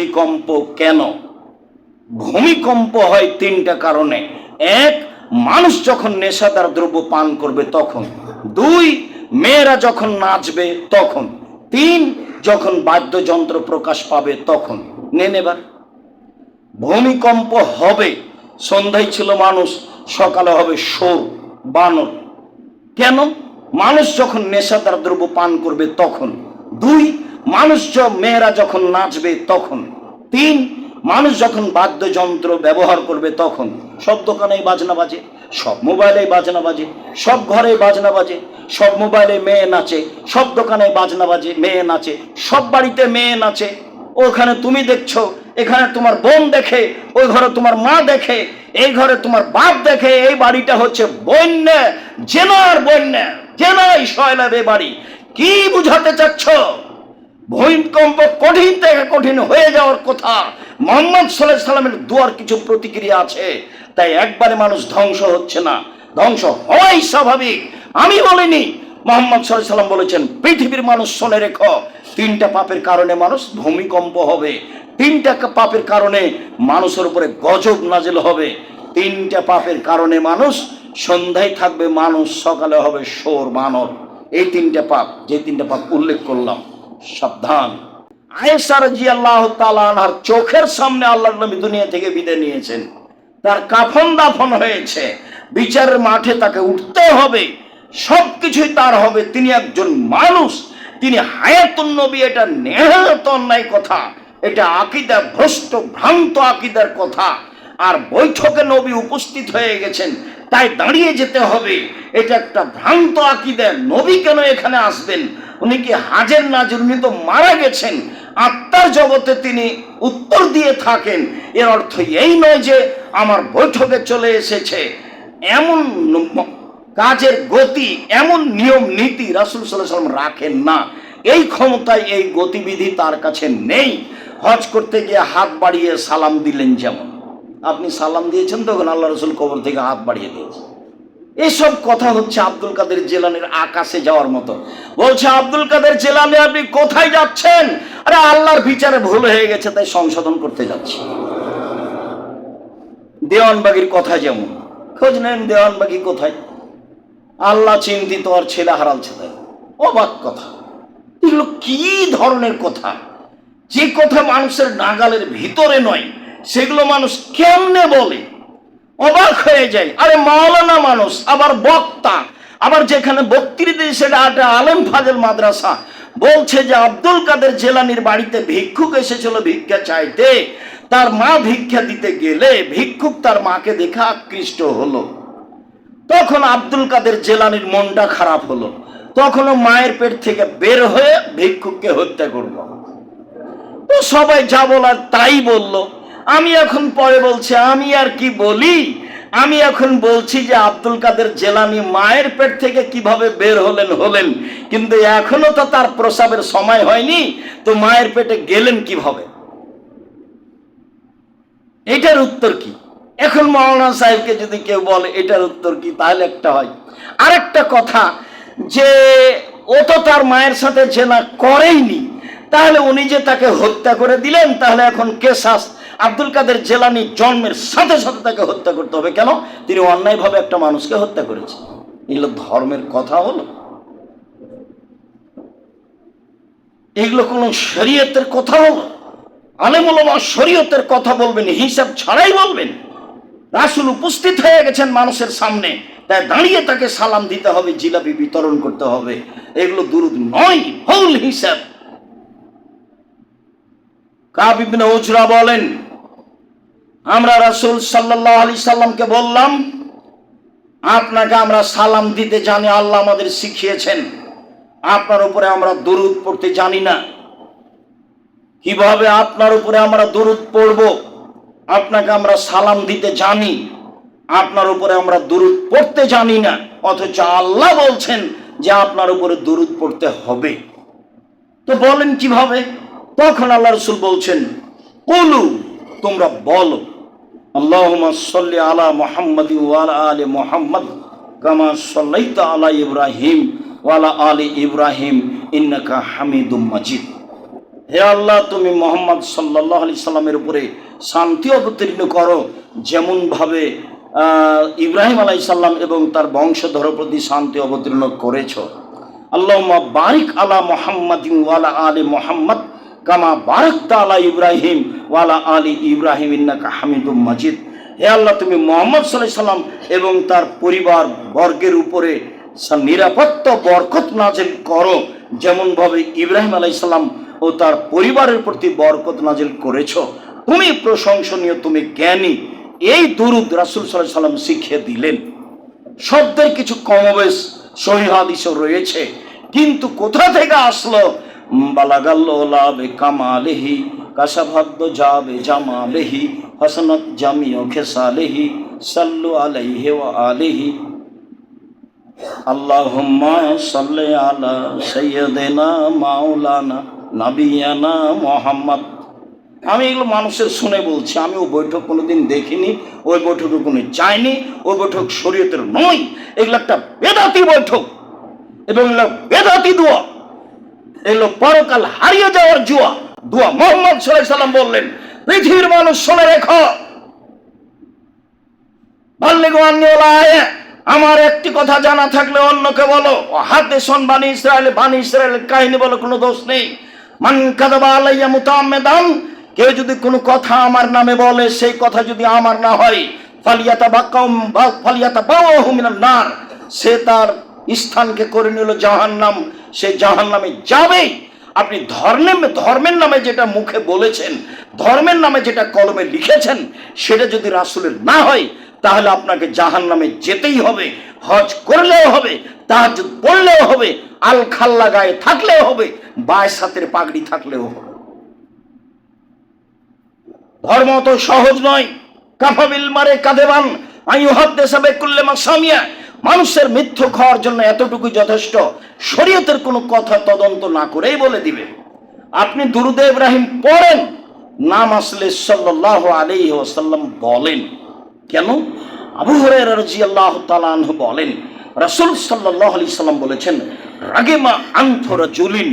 ভূমিকম্প কেন? ভূমিকম্প হয় তিনটা কারণে। এক, মানুষ যখন নেশাদার দ্রব্য পান করবে তখন। দুই, মেয়েরা যখন নাচবে তখন। তিন, যখন বাদ্যযন্ত্র প্রকাশ পাবে তখন। নেন এবার। ভূমিকম্প হবে, সন্ধ্যায় ছিল মানুষ, সকালে হবে সোর বানর। কেন? মানুষ যখন নেশাদার দ্রব্য পান করবে তখন। দুই মানুষ মেয়েরা যখন নাচবে তখন, তিন, মানুষ যখন বাদ্যযন্ত্র ব্যবহার করবে তখন, সব দোকানেই বাজনা বাজে, সব মোবাইলেই বাজনা বাজে, সব ঘরে বাজনা বাজে, সব মোবাইলে মেয়ে নাচে, সব দোকানে বাজনা বাজে, মেয়ে নাচে, সব বাড়িতে মেয়ে নাচে। ওখানে তুমি দেখছ, এখানে তোমার বোন দেখে, ওই ঘরে তোমার মা দেখে, এই ঘরে তোমার বাপ দেখে, এই বাড়িটা হচ্ছে বন্যা, জেনার বন্যা, জেনাই শয়লাবে বাড়ি। কি বুঝাতে চাচ্ছ? ভূমিকম্প কঠিন থেকে কঠিন হয়ে যাওয়ার কথা। মোহাম্মদ সাল্লাহ সাল্লামের দুয়ার কিছু প্রতিক্রিয়া আছে। তাই একবারে মানুষ ধ্বংস হচ্ছে না। ধ্বংস হওয়াই স্বাভাবিক। আমি বলিনি, মোহাম্মদ সাল্লাহ সাল্লাম বলেছেন, পৃথিবীর মানুষ শোনে রেখো, তিনটা পাপের কারণে মানুষ ভূমিকম্প হবে। তিনটা পাপের কারণে মানুষের উপরে গজব নাজেল হবে। তিনটা পাপের কারণে মানুষ সন্ধ্যায় থাকবে, মানুষ সকালে হবে সোর মানব এই তিনটা পাপ, যে তিনটা পাপ উল্লেখ করলাম সাবধান। আয়েসার জি আল্লাহ তালার চোখের সামনে আল্লাহ নবী দুনিয়া থেকে বিদায় নিয়েছেন। তার কাফন দাফন হয়েছে। বিচারের মাঠে তাকে উঠতে হবে। সবকিছুই তার হবে। তিনি একজন মানুষ। তিনি হায়াতুন নবী, এটা নেহাত অন্যায় কথা। এটা আকিদা ভ্রষ্ট, ভ্রান্ত আকিদার কথা। আর বৈঠকে নবী উপস্থিত হয়ে গেছেন। তাই দাঁড়িয়ে যেতে হবে। এটা একটা ভ্রান্ত আকিদা। নবী কেন এখানে আসবেন? উনি কি হাজের নাজর উনি তো মারা গেছেন? আত্মার জগতে তিনি উত্তর দিয়ে থাকেন। এর অর্থ এই নয় যে আমার বৈঠকে চলে এসেছে। এমন কাজের গতি, এমন নিয়ম, নীতি রাসুল সাল্লাম রাখেন না। এই ক্ষমতায় এই গতিবিধি তার কাছে নেই। হজ করতে গিয়ে হাত বাড়িয়ে সালাম দিলেন যেমন। আপনি সালাম দিয়েছেন তখন আল্লাহ রসুল কবর থেকে হাত বাড়িয়ে দিয়েছেন। এসব কথা হচ্ছে আব্দুল কাদের জেলানের আকাশে যাওয়ার মতো। বলছে, আব্দুল কাদের জেলানে আপনি কোথায় যাচ্ছেন? আরে, আল্লাহর বিচারে ভুল হয়ে গেছে, তাই সংশোধন করতে যাচ্ছি। দেওয়ানবাগির কথা যেমন। খোঁজ নেন দেওয়ানবাগি কোথায়। আল্লাহ চিন্তিত আর ছেলে হারালছে তাই। অবাক কথা। এগুলো কি ধরনের কথা? যে কথা মানুষের নাগালের ভিতরে নয়, সেগুলো মানুষ কেমনে বলে? অবাক হয়ে যায় আরে মাওলানা মানুষ, আবার বক্তা। আবার যেখানে বক্তৃতা সেটা একটা আলেম ফাজেল মাদ্রাসা। বলছে যে আব্দুল কাদের জেলানির বাড়িতে ভিক্ষুক এসেছিল ভিক্ষা চাইতে। তার মা ভিক্ষা দিতে গেলে ভিক্ষুক তার মাকে দেখে আকৃষ্ট হলো। তখন আব্দুল কাদের জেলানির মনটা খারাপ হলো। তখনও মায়ের পেট থেকে বের হয়ে ভিক্ষুককে হত্যা করল। তো সবাই যা বলার তাই বলল। আমি এখন পরে বলছি, আমি আর কি বলি? আমি এখন বলছি যে আব্দুল কাদের জেলানি মায়ের পেট থেকে কীভাবে বের হলেন হলেন। কিন্তু এখনও তো তার প্রসাবের সময় হয়নি, তো মায়ের পেটে গেলেন কীভাবে? এটার উত্তর কি? এখন মৌলানা সাহেবকে যদি কেউ বলে, এটার উত্তর কি? তাহলে একটা হয়। আরেকটা কথা, যে ও তো তার মায়ের সাথে জেনা করেইনি, তাহলে উনি যে তাকে হত্যা করে দিলেন, তাহলে এখন কেসাস আব্দুল কাদের জেলানি জন্মের সাথে সাথে তাকে হত্যা করতে হবে। কেন? তিনি অন্যায়ভাবে একটা মানুষকে হত্যা করেছেন। এগুলো ধর্মের কথা হলো। এগুলো কোনো শরীয়তের কথা হলো? আলেমুলমা শরীয়তের কথা বলবেন, হিসাব ছাড়াই বলবেন। রাসুল উপস্থিত হয়ে গেছেন মানুষের সামনে। তাই দাঁড়িয়ে তাকে সালাম দিতে হবে, জিলাপি বিতরণ করতে হবে। এগুলো দুরুদ নয়, ভুল হিসাব। কাবিবিন উজরা বলেন আমরা রাসুল সাল্লাহ আলি সাল্লামকে বললাম, আপনাকে আমরা সালাম দিতে জানি, আল্লাহ আমাদের শিখিয়েছেন। আপনার উপরে আমরা দরুদ পড়তে জানি না। কীভাবে আপনার উপরে আমরা দরুদ পড়ব? আপনাকে আমরা সালাম দিতে জানি, আপনার উপরে আমরা দরুদ পড়তে জানি না। অথচ আল্লাহ বলছেন যে আপনার উপরে দরুদ পড়তে হবে। তো বলেন কীভাবে? তখন আল্লাহ রসুল বলছেন, কলু তোমরা বলো, আল্লাহুম্মা সাল্লি আলা মুহাম্মাদি ওয়ালা আলি মুহাম্মদ কামা সাল্লাইতা আলা ইব্রাহিম ওয়ালা আলি ইব্রাহিম ইন্নাকা হামিদুম মাজিদ। হে আল্লাহ, তুমি মোহাম্মদ সাল্লাহ আলি সাল্লামের উপরে শান্তি অবতীর্ণ করো, যেমনভাবে ইব্রাহিম আলাই সাল্লাম এবং তার বংশধর প্রতি শান্তি অবতীর্ণ করেছ। আল্লাহ বারিক আলা মোহাম্মদ ওয়ালা আলী মোহাম্মদ কামা বারক আলা ইব্রাহিম ওয়ালা আলী ইব্রাহিম ইন্নাকা হামিদুম মাজিদ। হে আল্লাহ, তুমি মোহাম্মদ সাল্লাহ সাল্লাম এবং তার পরিবার বর্গের উপরে নিরাপত্তা বরকত নাজেল করো, যেমনভাবে ইব্রাহিম আলাইসাল্লাম ও তার পরিবারের প্রতি বরকত নাজেল করেছ। তুমি প্রশংসনীয়, তুমি জ্ঞানী। এই দুরুদ রাসুল সাল্লাহ সাল্লাম শিখিয়ে দিলেন। শব্দের কিছু কমবেশ সহিহাদিসও রয়েছে। কিন্তু কোথা থেকে আসলো? বালাগাল্লাবে কামালেহি কাসাভাদ্য যাবে জামালেহি, হাসনত জামিও খেসালেহি, সাল্লু আলাইহি ওয়া আলিহি। আল্লাহুম্মা সাল্লি আলা সাইয়্যিদিনা মাওলানা নাবিয়ানা মুহাম্মদ। আমি এগুলো মানুষের শুনে বলছি আমি ওই বৈঠক কোনোদিন দেখিনি, ওই বৈঠকে কোনো যাইনি ওই বৈঠক শরীয়তের নয় এগুলো একটা বেদাতি বৈঠক এবং বেদাতি দোয়া। এগুলো পরকাল হারিয়ে যাওয়ার জুয়া। দোয়া মোহাম্মদ সাল্লাহ সাল্লাম বললেন, পৃথিবীর মানুষ শুনে রেখো। আমার একটি কথা জানা থাকলে অন্যকে বলো। হাতে শোন বানি ইসরায়েল বানি ইসরায়েলের কাহিনী বলো কোনো দোষ নেই। মান কাদাবা আলাইয়া মুতাআম্মিদান কেউ যদি কোনো কথা আমার নামে বলে, সেই কথা যদি আমার না হয় ফালিয়াতা বাকাম ফালিয়াতা বাওয়াহু মিনান নার, সে তার স্থানকে করে নিল জাহান্নাম। সে জাহান্নামে যাবেই। আপনি ধর্মের ধর্মের নামে যেটা মুখে বলেছেন, ধর্মের নামে যেটা কলমে লিখেছেন, সেটা যদি রাসূলের না হয়, তাহলে আপনাকে জাহান নামে যেতেই হবে, হজ করলেও হবে তাহাজ পড়লেও হবে আল খাল্লা গায়ে থাকলেও হবে বায় সাতের পাগড়ি থাকলেও হবে। ধর্ম তো সহজ নয়। কাফাবিল মারে কাদেবান আইহাদ দেশাবে করলে মাসামিয়া মানুষের মিথ্য খাওয়ার জন্য এতটুকু যথেষ্ট। শরীয়তের কোনো কথা তদন্ত না করেই বলে দিবে। আপনি দুরুদে ইব্রাহিম পড়েন, নাম আসলে সাল্লাহ আলাইহি ওয়াসাল্লাম বলেন। কেন? আবু হুরায়রা রাদিয়াল্লাহু তাআলা আনহু বলেন, রাসূল সাল্লাল্লাহু আলাইহি সাল্লাম বলেছেন, রাগেমা আনথরা জুলিন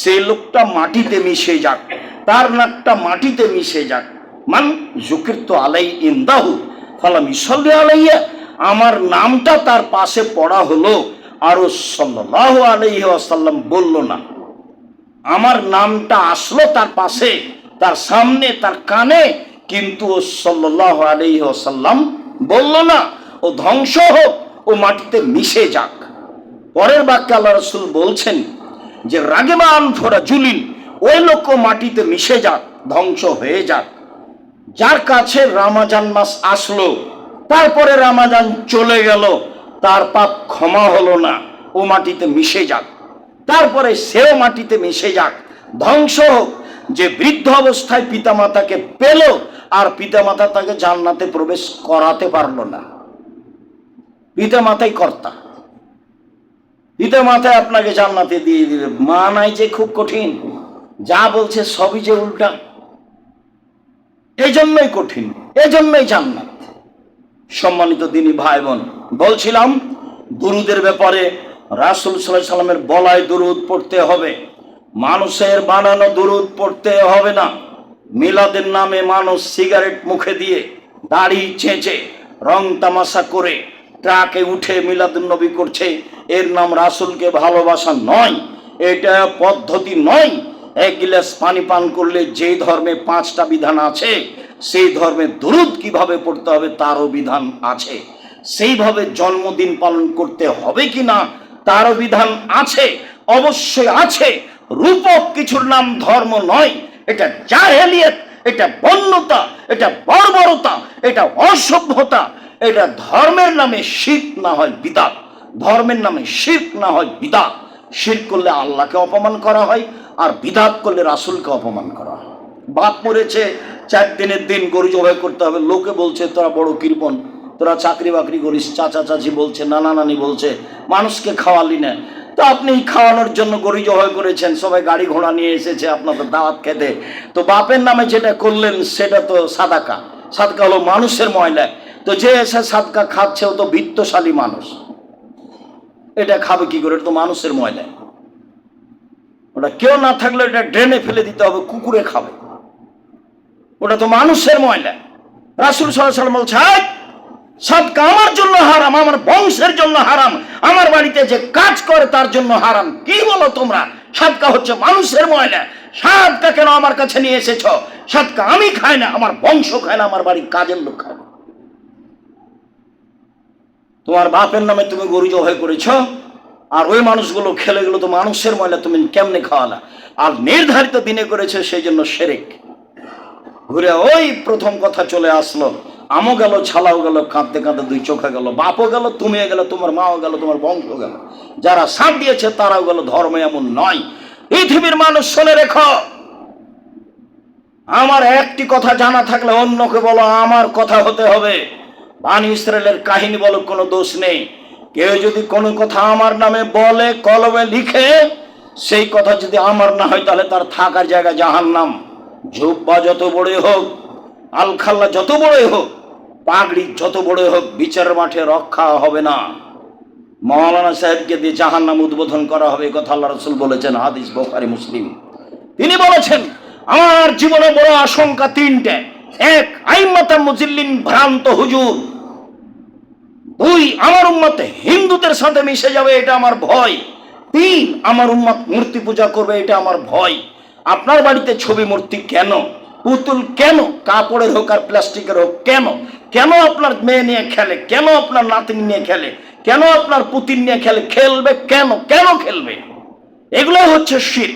সেই লোকটা মাটিতে মিশে যাক, তার নাকটা মাটিতে মিশে যাক। মান জুকিরত আলাই ইন্দাহু, ফালাম ইসল্লি আলাইয়া আমার নামটা তার পাশে পড়া হলো। আরও সাল্লাল্লাহু আলাইহি ওয়াসাল্লাম বলল না। আমার নামটা আসলো তার পাশে, তার সামনে, তার কানে, কিন্তু ও সাল্লাহ আলাইহি ওয়াসাল্লাম বলল না। ও ধ্বংস হোক, ও মাটিতে মিশে যাক। পরের বাক্যে আল্লাহ রসুল বলছেন যে রাগেমান ফোরা জুলিন, ওই লোক মাটিতে মিশে যাক, ধ্বংস হয়ে যাক। যার কাছে রামাজান মাস আসলো তারপরে রামাজান চলে গেল। তার পাপ ক্ষমা হলো না, ও মাটিতে মিশে যাক। তারপরে সেও মাটিতে মিশে যাক। ধ্বংস হোক। যে বৃদ্ধ অবস্থায় পিতামাতাকে পেল, আর পিতামাতা তাকে জান্নাতে প্রবেশ করাতে পারল না। পিতামাতাই কর্তা। পিতামাতায় আপনাকে জান্নাতে দিয়ে দিবে। মা নাই যে খুব কঠিন। যা বলছে সবই যে উল্টা। এই জন্যই কঠিন। এই জন্যই জান্নাত। সম্মানিত দিনী ভাই বোন, বলছিলাম, দুরুদের ব্যাপারে রাসুল সাল্লাহ সাল্লামের বলায় দুরুদ পড়তে হবে। মানুষের বানানো দুরুদ পড়তে হবে না। মিলাদের নামে মানুষ সিগারেট মুখে দিয়ে দাড়ি চেঁচে, রং তামাশা করে ট্রাকে উঠে মিলাদুন নবী করছে। এর নাম রাসুলকে ভালোবাসা নয়, এটা পদ্ধতি নয়। এক গিলাস পানি পান করলে যেই ধর্মে পাঁচটা বিধান আছে সেই ধর্মে দুরুদ কীভাবে পড়তে হবে তারও বিধান আছে। সেইভাবে জন্মদিন পালন করতে হবে কি না তারও বিধান আছে, অবশ্যই আছে। রূপক কিছুর নাম ধর্ম নয়, এটা জাহেলিয়ত, এটা বন্যতা, এটা বর্বরতা, এটা অসভ্যতা, এটা ধর্মের নামে শিখ না হয় বিদাত, ধর্মের নামে শিখ না হয় বিদাত। শির করলে আল্লাহকে অপমান করা হয় আর বিদাত করলে রাসুলকে অপমান করা হয়। বাপ মরেছে চার দিনের দিন গরু জবাই করতে হবে। লোকে বলছে, তোরা বড় কৃপন তোরা চাকরি বাকরি করিস, চাচা চাচি বলছে, নানা নানি বলছে, মানুষকে খাওয়ালি না। তো আপনি খাওয়ানোর জন্য গরু জবাই করেছেন, সবাই গাড়ি ঘোড়া নিয়ে এসেছে আপনাদের দাওয়াত খেতে। তো বাপের নামে যেটা করলেন, সেটা তো সাদাকা। সাদকা হলো মানুষের ময়লা। তো যে এসে সাদকা খাচ্ছে, ও তো বিত্তশালী মানুষ। এটা খাবে কি করে? তো মানুষের ময়লা। ওটা কেউ না থাকলে এটা ড্রেনে ফেলে দিতে হবে, কুকুরে খাবে। ওটা তো মানুষের ময়লা। রাসুল সাল্লাম বলছে "হাট! সদকা আমার জন্য হারাম, আমার বংশের জন্য হারাম, আমার বাড়িতে যে কাজ করে তার জন্য হারাম। কি বলো তোমরা? সাদকা হচ্ছে মানুষের ময়লা। সাদকা কেন আমার কাছে নিয়ে এসেছ? সাদকা আমি খাই না, আমার বংশ খায় না, আমার বাড়ির কাজের লোক খায় না। তোমার বাপের নামে তুমি গরু জবাই করেছ, আর ওই মানুষগুলো খেলে গেলো তো মানুষের ময়লা তুমি কেমনে খাওয়ালা? আর নির্ধারিত দিনে করেছে, সেই জন্য সেরেক। ঘুরে ওই প্রথম কথা চলে আসলো। আমও গেল, ছালাও গেল, কাঁদতে কাঁদতে দুই চোখে গেল, বাপও গেল, তুমিও গেল, তোমার মাও গেল, তোমার বংশ গেল। যারা সাথ দিয়েছে তারাও গেল, ধর্ম এমন নয়। পৃথিবীর মানুষ শুনে রেখো। আমার একটি কথা জানা থাকলে অন্যকে বলো, আমার কথা হতে হবে। বানি ইসরায়েলের কাহিনী বলো কোনো দোষ নেই। কেউ যদি কোনো কথা আমার নামে বলে, কলমে লিখে, সেই কথা যদি আমার না হয়, তাহলে তার থাকার জায়গা জাহান নাম ঝোপ্পা যত বড়ই হোক, আলখাল্লা যত বড়ই হোক, পাগড়ি যত বড়ই হোক, বিচার মাঠে রক্ষা হবে না। মৌলানা সাহেবকে দিয়ে জাহান নাম উদ্বোধন করা হবে কথা আল্লাহ রসুল বলেছেন, হাদিস বোখারি, মুসলিম। তিনি বলেছেন, আমার জীবনে বড় আশঙ্কা তিনটে। এক আইমাতা মুজিল্লিন ভ্রান্ত হুজুর। দুই, আমার উম্মত হিন্দুদের সাথে মিশে যাবে, এটা আমার ভয়। তিন, আমার উম্মত মূর্তি পূজা করবে, এটা আমার ভয়। আপনার বাড়িতে ছবি মূর্তি কেন? পুতুল কেন? কাপড়ের হোক আর প্লাস্টিকের হোক, কেন? কেন আপনার মেয়ে নিয়ে খেলে? কেন আপনার নাতিন নিয়ে খেলে? কেন আপনার পুতিন নিয়ে খেলে? খেলবে কেন? কেন খেলবে? এগুলোই হচ্ছে শির।